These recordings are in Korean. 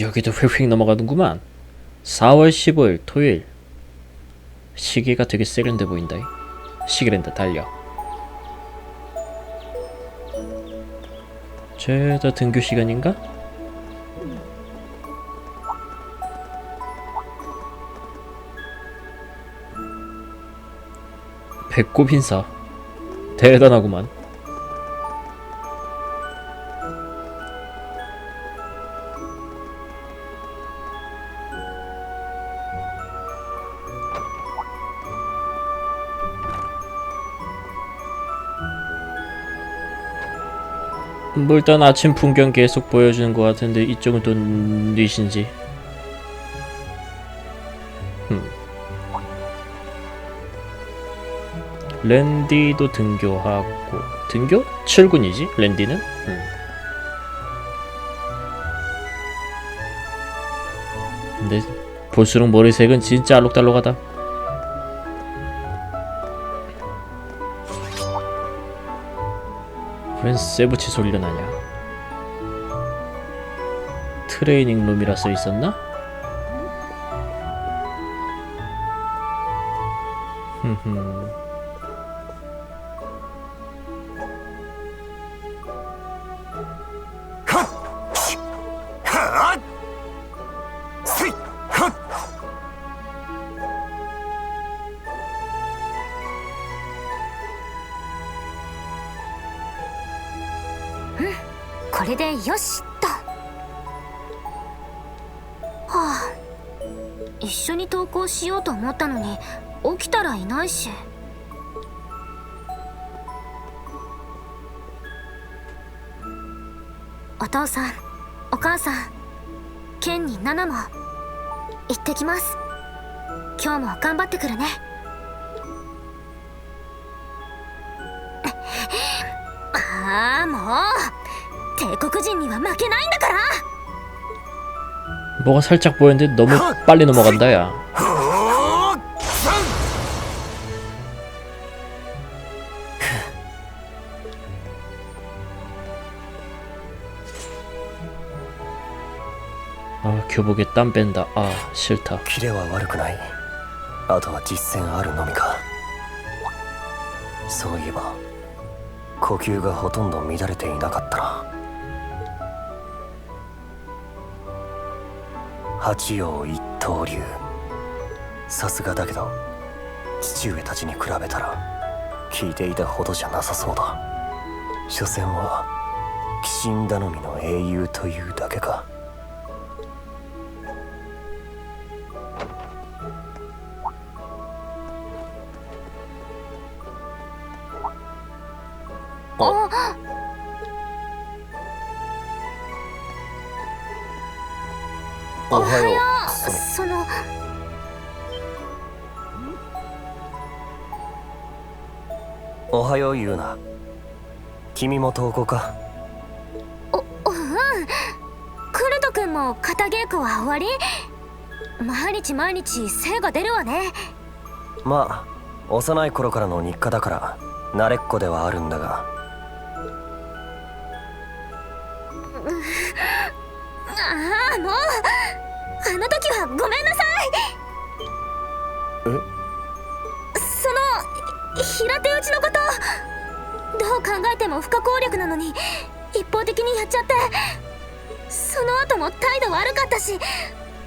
여기도 휙휙 넘어가는구만. 4월 15일 토요일. 시계가 되게 세련돼 보인다. 시계랜드 달려. 죄다 등교 시간인가? 배꼽 인사. 대단하구만. 뭐 일단 아침 풍경 계속 보여주는 것 같은데 이쪽은 또 뉘신지 음. 랜디도 등교하고 등교? 출근이지 랜디는? 음. 근데 볼수록 머리색은 진짜 알록달록하다 웬 세부치 소리가 나냐? 트레이닝 룸이라 써 있었나? 흠흠. れでよしと。はあ。一緒に登校しようと思ったのに起きたらいないし。お父さんお母さんケンにナナも行ってきます。今日も頑張ってくるね。ああもう。帝国人には負けないんだから 뭐가 살짝 보였는데 너무 빨리 넘어간다 야. 아 교복에 땀 뺀다. 아 싫다. キレは悪くないあとは実践あるのみかそういえば呼吸がほとんど乱れていなかったな 八葉一刀流。さすがだけど父上たちに比べたら聞いていたほどじゃなさそうだ。所詮は鬼神頼みの英雄というだけか。おはよう。そのおはようユーナ。君も登校か？おうん。クルト君も肩稽古は終わり？毎日毎日精が出るわね。まあ幼い頃からの日課だから慣れっこではあるんだが。ああもうあの時はごめんなさい。え？その平手打ちのことどう考えても不可抗力なのに一方的にやっちゃってその後も態度悪かったし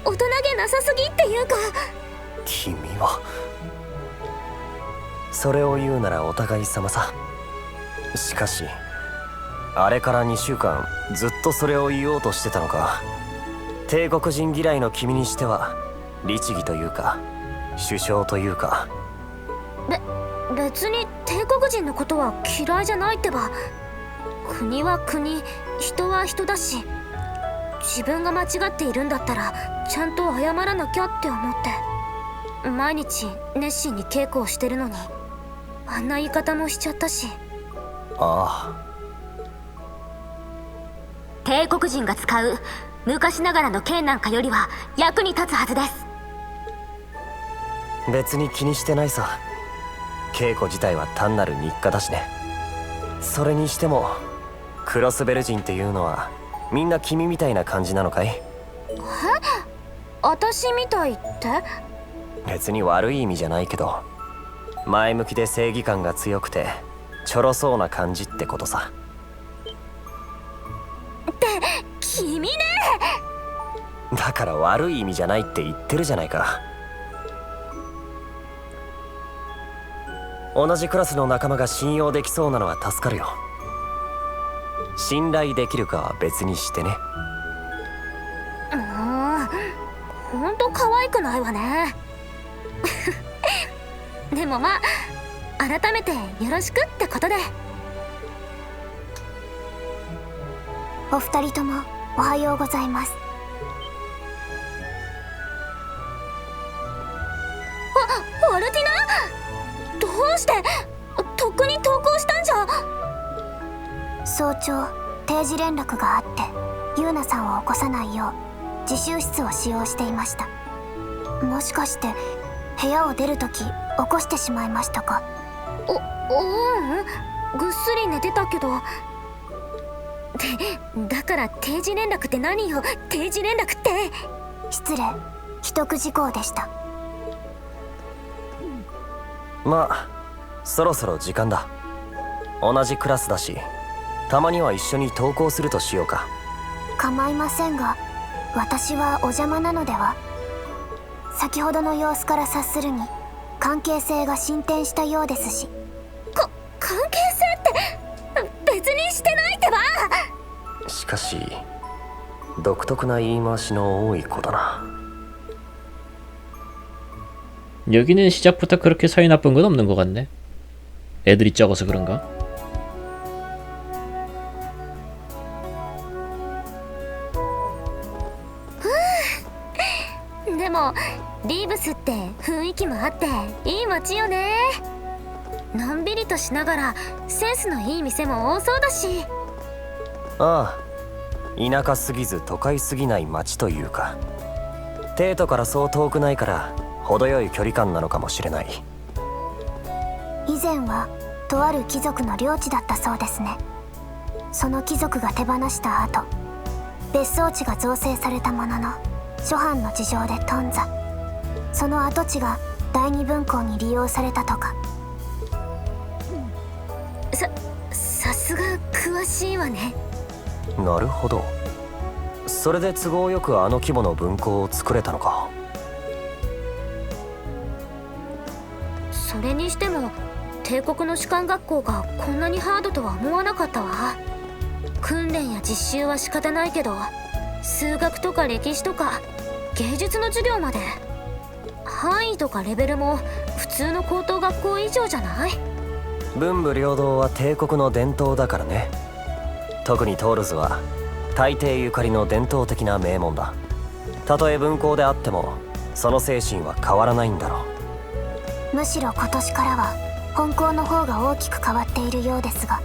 大人げなさすぎっていうか。君はそれを言うならお互い様さ。しかしあれから2週間ずっとそれを言おうとしてたのか帝国人嫌いの君にしては律儀というか首相というか。別に帝国人のことは嫌いじゃないってば。国は国人は人だし自分が間違っているんだったらちゃんと謝らなきゃって思って。毎日熱心に稽古をしてるのにあんな言い方もしちゃったし。あ。帝国人が使う昔ながらの剣なんかよりは役に立つはずです。あ別に気にしてないさ。稽古自体は単なる日課だしね。それにしてもクロスベル人っていうのはみんな君みたいな感じなのかい？私みたいって？別に悪い意味じゃないけど前向きで正義感が強くてちょろそうな感じってことさ。君ねだから悪い意味じゃないって言ってるじゃないか。同じクラスの仲間が信用できそうなのは助かるよ。信頼できるかは別にしてね。うん。ほんと可愛くないわね。でもまあ改めてよろしくってことで。お二人ともおはようございます。早朝定時連絡があってユーナさんを起こさないよう自習室を使用していました。もしかして部屋を出るとき起こしてしまいましたか？おううん。ぐっすり寝てたけど。でだから定時連絡って何よ？定時連絡って。失礼。秘匿事項でした。まあそろそろ時間だ。同じクラスだしたまには一緒に登校するとしようか構いませんが私はお邪魔なのでは先ほどの様子から察するに関係性が進展したようですしか関係性って別にしてないってばしかし独特な言い回しの多い子だな 여기는 시작부터 그렇게 사이 나쁜 건 없는 것 같네. 애들이 적어서 그런가? っていい街よね。のんびりとしながらセンスのいい店も多そうだし。ああ田舎すぎず都会すぎない町というか。帝都からそう遠くないから程よい距離感なのかもしれない。以前はとある貴族の領地だったそうですね。その貴族が手放した後別荘地が造成されたものの諸般の事情で頓挫。その跡地が第二分校に利用されたとか。ささすが詳しいわね。なるほど。それで都合よくあの規模の分校を作れたのか。それにしても帝国の士官学校がこんなにハードとは思わなかったわ。訓練や実習は仕方ないけど数学とか歴史とか芸術の授業まで範囲とかレベルも普通の高等学校以上じゃない？文武両道は帝国の伝統だからね。特にトールズは大帝ゆかりの伝統的な名門だ。たとえ分校であってもその精神は変わらないんだろむしろ今年からは本校の方が大きく変わっているようですが。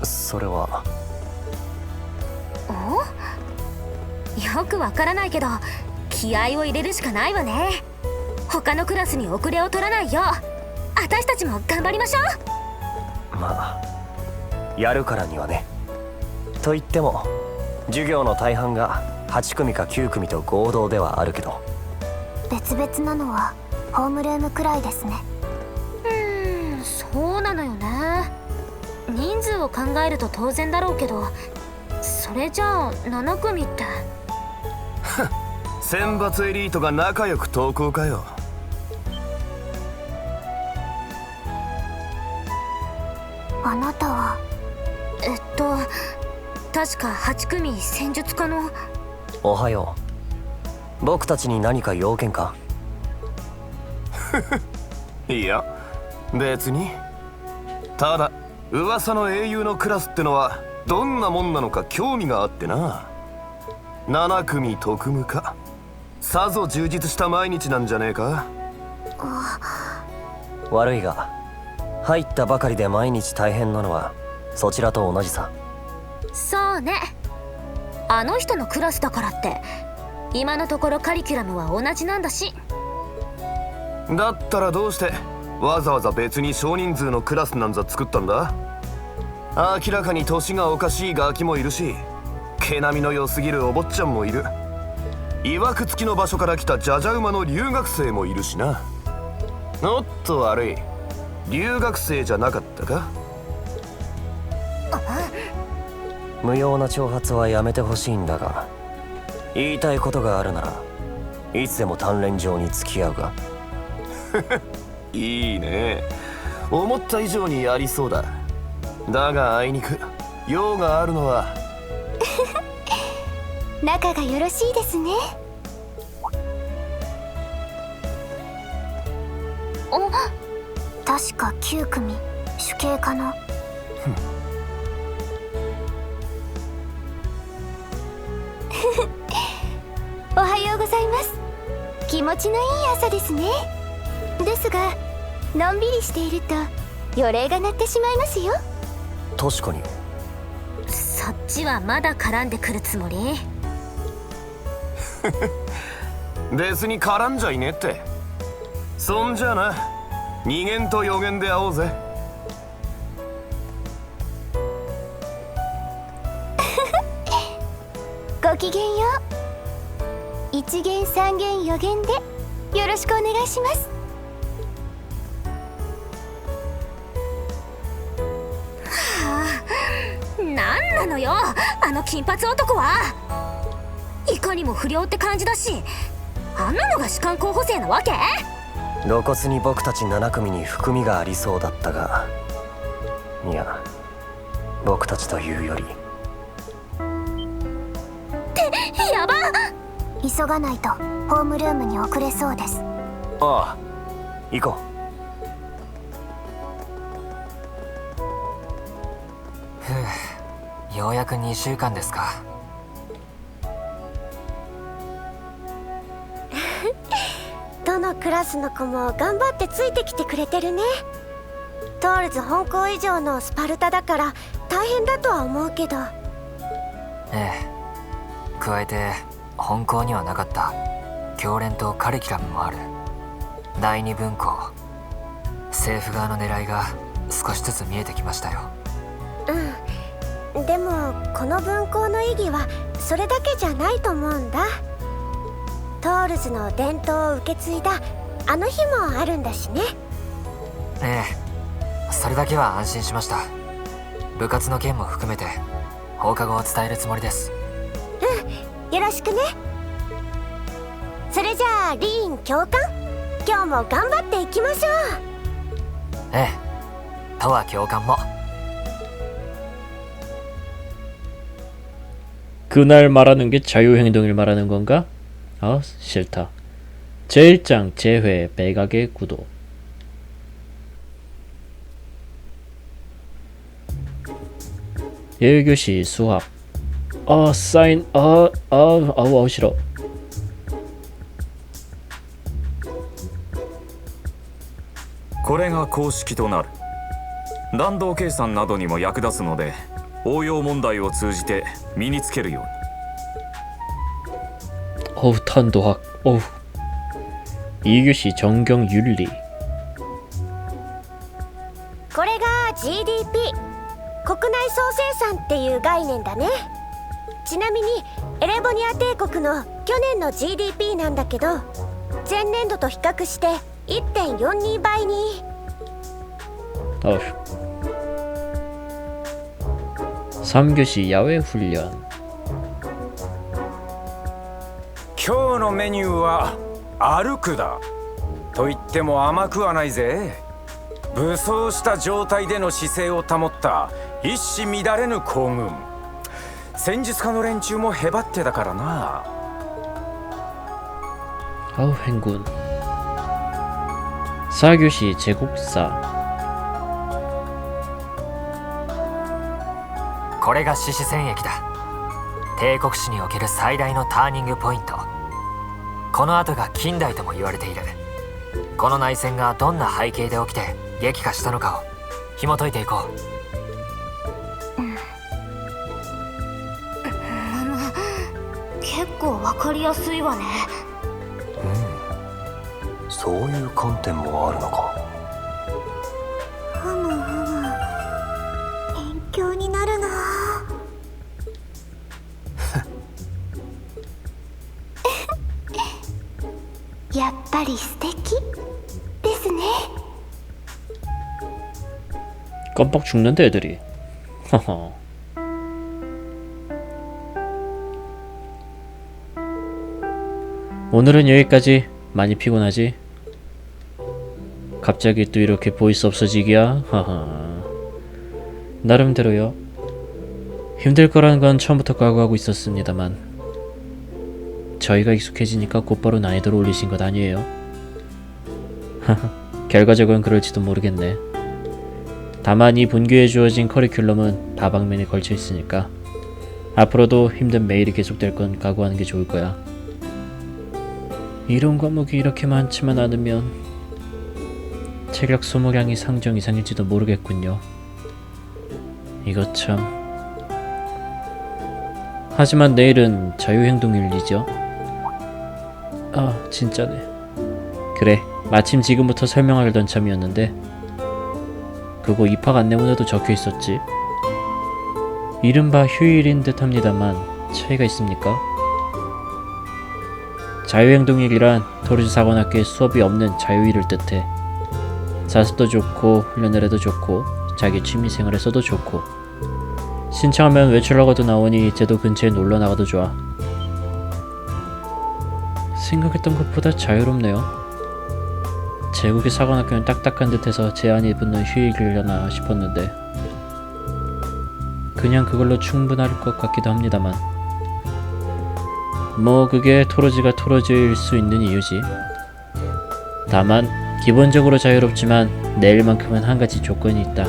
うそれは？お？よくわからないけど気合を入れるしかないわね他のクラスに遅れを取らないよう私たちも頑張りましょう。まあやるからにはね。と言っても授業の大半が8組か9組と合同ではあるけど。別々なのはホームルームくらいですね。うーんそうなのよね。人数を考えると当然だろうけどそれじゃあ7組って。選抜エリートが仲良く投稿かよあなたはえっと確か8組戦術家の？おはよう。僕たちに何か要件か？いや別に。ただ噂の英雄のクラスってのはどんなもんなのか興味があってな。7組特務か。さぞ充実した毎日なんじゃねえか。悪いが入ったばかりで毎日大変なのはそちらと同じさ。そうね。あの人のクラスだからって今のところカリキュラムは同じなんだし。だったらどうしてわざわざ別に少人数のクラスなんざ作ったんだ？明らかに年がおかしいガキもいるし毛並みの良すぎるお坊ちゃんもいる。いわくつきの場所から来たじゃじゃ馬の留学生もいるしな。おっと悪い留学生じゃなかったか？無用な挑発はやめてほしいんだが言いたいことがあるならいつでも鍛錬場に付き合うが。いいね。思った以上にやりそうだ。だがあいにく用があるのは。仲がよろしいですね。お確か9組。主刑かな？おはようございます。気持ちのいい朝ですね。ですがのんびりしていると予令が鳴ってしまいますよ。確かに。そっちはまだ絡んでくるつもり？別に絡んじゃいねえって。そんじゃな二元と予言で会おうぜごきげんよう一元三元四元でよろしくお願いしますなんなのよあの金髪男はいかにも不良って感じだしあんなのが士官候補生なわけ露骨に僕たち7組に含みがありそうだったがいや僕たちというより。やば。急がないとホームルームに遅れそうです。ああ行こようやく2週間ですか どのクラスの子も頑張ってついてきてくれてるね。トールズ本校以上のスパルタだから大変だとは思うけど。ええ。加えて本校にはなかった。教練とカリキュラムもある。第二分校。政府側の狙いが少しずつ見えてきましたよ。うん。でもこの分校の意義はそれだけじゃないと思うんだトールズの伝統を受け継いだあの日もあるんだしねええそれだけは安心しました部活の件も含めて放課後を伝えるつもりですよろしくねそれじゃあリーン教官今日も頑張っていきましょうええとは教官も 그날 말하는 게 자유행동을 말하는 건가? 아 싫다. 제1장 재회 백악의 구도 예교시 수학 아 사인 아아 아우 아우 싫어 これが公式となる弾道計算などにも役立つので応用問題を通じて身につけるように 어우 탄도학 어우 2교시 정경 윤리 これが GDP 国内総生産っていう概念だねちなみにエレボニア帝国の去年の GDP なんだけど前年度と比較して1.42倍に 어휴 3교시 야외 훈련 今日のメニューは歩くだと言っても甘くはないぜ武装した状態での姿勢を保った一糸乱れぬ行軍戦術家の連中もへばってだからな 아우 행군 4교시 제국사 これが獅子戦役だ帝国史における最大のターニングポイント この後が近代とも言われている。この内戦がどんな背景で起きて激化したのかを紐解いていこう。結構わかりやすいわね。そういう観点もあるのかぱり素敵ですね 껌뻑 죽는데 애들이 허허 오늘은 여기까지 많이 피곤하지? 갑자기 또 이렇게 보이스 없어지기야? 하하 나름대로요 힘들 거라는 건 처음부터 각오하고 있었습니다만 저희가 익숙해지니까 곧바로 난이도를 올리신 것 아니에요? 결과적으로는 그럴지도 모르겠네 다만 이 분교에 주어진 커리큘럼은 다방면에 걸쳐 있으니까 앞으로도 힘든 매일이 계속될 건 각오하는 게 좋을 거야. 이론 과목이 이렇게 많지만 않으면 체력 소모량이 상정 이상일지도 모르겠군요. 이거 참. 하지만 내일은 자유행동일이죠. 아, 진짜네. 그래, 마침 지금부터 설명하려던 참이었는데 그거 입학 안내문에도 적혀 있었지. 이른바 휴일인 듯 합니다만 차이가 있습니까? 자유행동일이란 토르즈 사관학교에 수업이 없는 자유일을 뜻해. 자습도 좋고 훈련을 해도 좋고 자기 취미생활에서도 좋고 신청하면 외출하고도 나오니 제도 근처에 놀러 나가도 좋아. 생각했던 것보다 자유롭네요. 제국의 사관학교는 딱딱한 듯해서 제한이 붙는 휴일이려나 싶었는데 그냥 그걸로 충분할 것 같기도 합니다만. 뭐 그게 토로지가 토로지일 수 있는 이유지. 다만 기본적으로 자유롭지만 내일만큼은 한 가지 조건이 있다.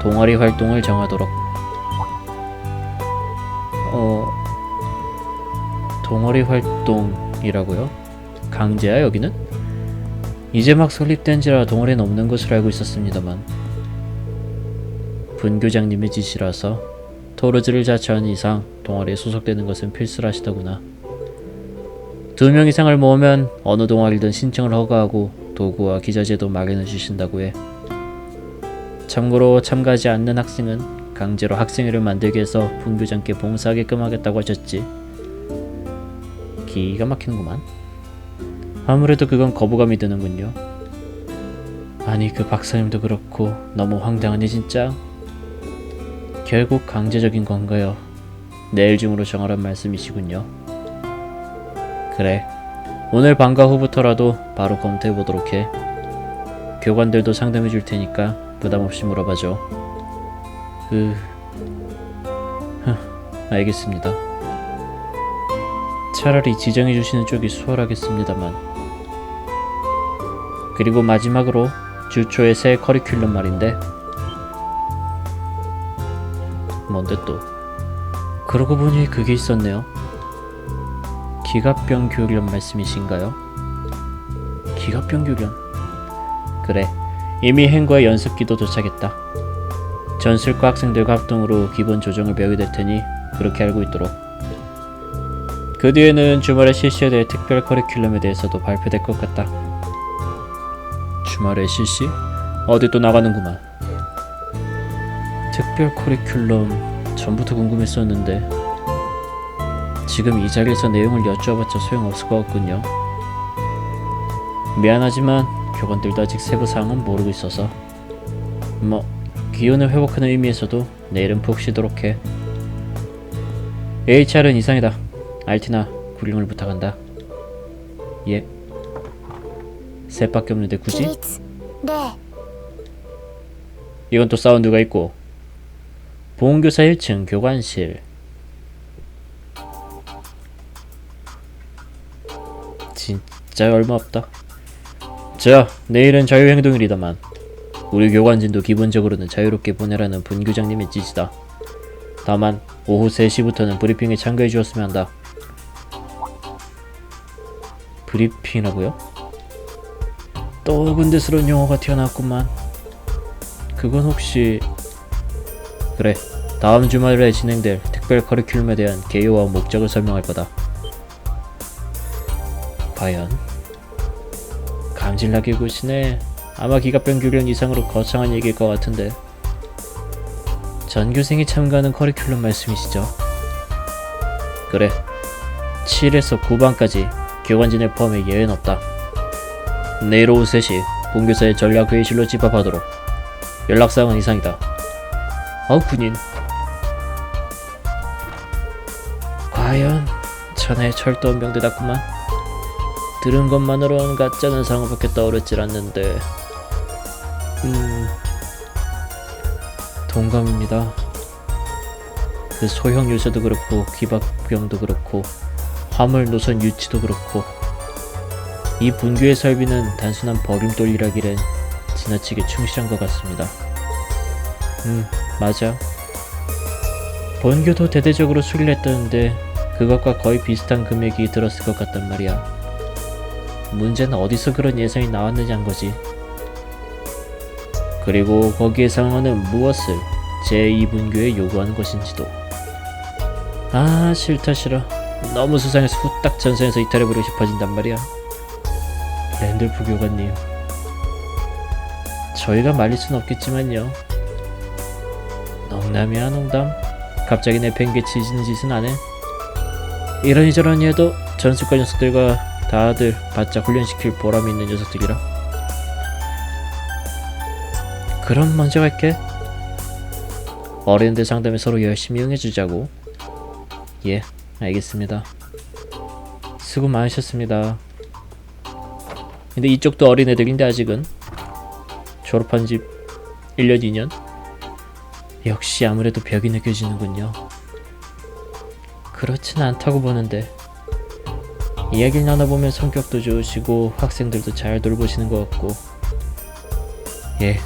동아리 활동을 정하도록. 어... 동아리 활동 이라고요? 강제야 여기는? 이제 막 설립된지라 동아리는 없는 것으로 알고 있었습니다만 분교장님의 지시라서 토르즈를 자처하는 이상 동아리에 소속되는 것은 필수라시더구나. 두 명 이상을 모으면 어느 동아리든 신청을 허가하고 도구와 기자재도 마련해 주신다고 해. 참고로 참가하지 않는 학생은 강제로 학생회를 만들게 해서 분교장께 봉사하게끔 하겠다고 하셨지. 기가 막히는구만. 아무래도 그건 거부감이 드는군요. 아니 그 박사님도 그렇고 너무 황당하네 진짜. 결국 강제적인 건가요? 내일 중으로 정하란 말씀이시군요. 그래. 오늘 방과 후부터라도 바로 검토해 보도록 해. 교관들도 상담해 줄 테니까 부담 없이 물어봐줘. 그... 흠, 알겠습니다. 차라리 지정해 주시는 쪽이 수월하겠습니다만. 그리고 마지막으로 주초의 새 커리큘럼 말인데. 뭔데 또? 그러고 보니 그게 있었네요. 기갑병 교련 말씀이신가요? 기갑병 교련? 그래 이미 행과 연습기도 도착했다. 전술과 학생들과 합동으로 기본 조정을 배우게 될 테니 그렇게 알고 있도록 그 뒤에는 주말에 실시해야 될 특별 커리큘럼에 대해서도 발표될 것 같다 주말에 실시? 어디 또 나가는구만 특별 커리큘럼 전부터 궁금했었는데 지금 이 자리에서 내용을 여쭈어봤자 소용없을 것 같군요. 미안하지만 교관들도 아직 세부 사항은 모르고 있어서 뭐 기운을 회복하는 의미에서도 내일은 푹 쉬도록 해. HR은 이상이다. 알티나 구림을 부탁한다. 예. 셋밖에 없는데 굳이? 네. 이건 또 사운드가 있고 보험교사 1층 교관실 진짜 얼마 없다. 자, 내일은 자유행동일이다만 우리 교관진도 기본적으로는 자유롭게 보내라는 분교장님의 지시다. 다만 오후 3시부터는 브리핑에 참가해 주었으면 한다. 브리핑이라고요? 또 근대스러운 용어가 튀어나왔구만 그건 혹시 그래 다음 주말에 진행될 특별 커리큘럼에 대한 개요와 목적을 설명할 거다 과연 감질나게 구시네 아마 기갑병 교련 이상으로 거창한 얘기일 것 같은데 전교생이 참가하는 커리큘럼 말씀이시죠? 그래 7에서 9반까지 교관진을 포함해 예외는 없다. 내일 오후 3시 본교사의 전략회의실로 집합하도록. 연락사항은 이상이다. 아우 군인. 과연 전에 철도원 병대답구만. 들은 것만으로는 가짜는 상호밖에 떠오르질 않는데. 음. 동감입니다. 그 소형 요새도 그렇고 기박병도 그렇고 화물 노선 유치도 그렇고 이 분교의 설비는 단순한 버림돌이라기엔 지나치게 충실한 것 같습니다. 음, 맞아. 본교도 대대적으로 수리를 했다는데 그것과 거의 비슷한 금액이 들었을 것 같단 말이야. 문제는 어디서 그런 예상이 나왔느냐는 거지. 그리고 거기에 상황은 무엇을 제2분교에 요구하는 것인지도. 아 싫다 싫어. 너무 수상해서 후딱 전선에서 이탈해버리고 싶어진단 말이야. 랜들프 교관님. 저희가 말릴 순 없겠지만요. 농담이야 농담. 갑자기 내 팽개치지는 짓은 안 해. 이러니 저러니 해도 전술과 녀석들과 다들 바짝 훈련시킬 보람이 있는 녀석들이라. 그럼 먼저 갈게. 어린들 상담에 서로 열심히 응해주자고. 예, 알겠습니다. 수고 많으셨습니다. 근데 이쪽도 어린애들인데 아직은 졸업한 지 1년 2년? 역시 아무래도 벽이 느껴지는군요. 그렇진 않다고 보는데 이야기를 나눠보면 성격도 좋으시고 학생들도 잘 돌보시는 것 같고 예,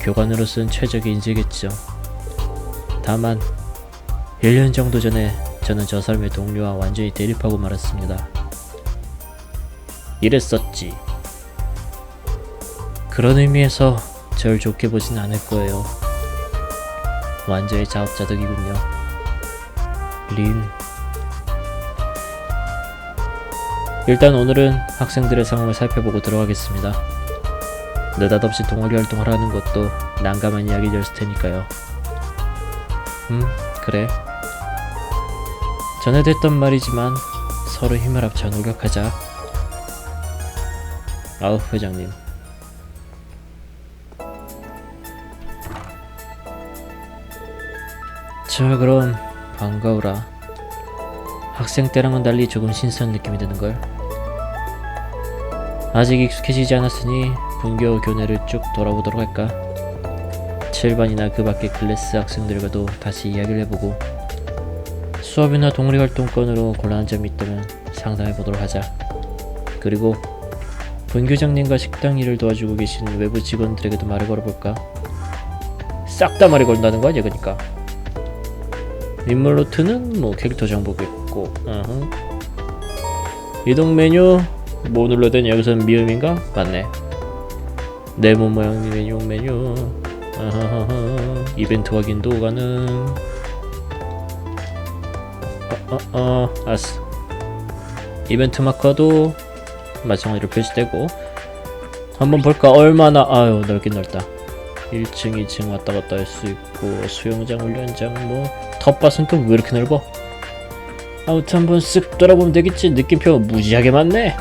교관으로서는 최적의 인재겠죠. 다만 1년 정도 전에 저는 저 사람의 동료와 완전히 대립하고 말았습니다. 이랬었지. 그런 의미에서 절 좋게 보진 않을 거예요. 완전히 자업자득이군요. 린. 일단 오늘은 학생들의 상황을 살펴보고 들어가겠습니다. 느닷없이 동아리 활동하라는 것도 난감한 이야기였을 테니까요. 음, 그래. 전에도 했던 말이지만 서로 힘을 합쳐 노력하자. 아우, 회장님. 자, 그럼 반가워라. 학생 때랑은 달리 조금 신선한 느낌이 드는걸. 아직 익숙해지지 않았으니 분교 교내를 쭉 돌아보도록 할까? 7반이나 그 밖의 클래스 학생들과도 다시 이야기를 해보고 수업이나 동아리 활동권으로 곤란한 점이 있다면 상담해 보도록 하자. 그리고 분교장님과 식당 일을 도와주고 계신 외부 직원들에게도 말을 걸어볼까? 싹 다 말을 걸다는 거 아니야 그니까 인물 노트는 뭐 캐릭터 정보겠고 어흥. 이동 메뉴 뭐 눌러야 여기서는 미음인가? 맞네 네모 모양 메뉴 메뉴 어허허허. 이벤트 확인도 가능 어 어, 알았어. 이벤트 마커도 마찬가지로 표시되고 한번 볼까? 얼마나 아유 넓긴 넓다. 1층 2층 왔다 갔다 할 수 있고 수영장 훈련장 뭐 텃밭은 또 왜 이렇게 넓어? 아무튼 한번 쓱 돌아보면 되겠지. 느낌표 무지하게 많네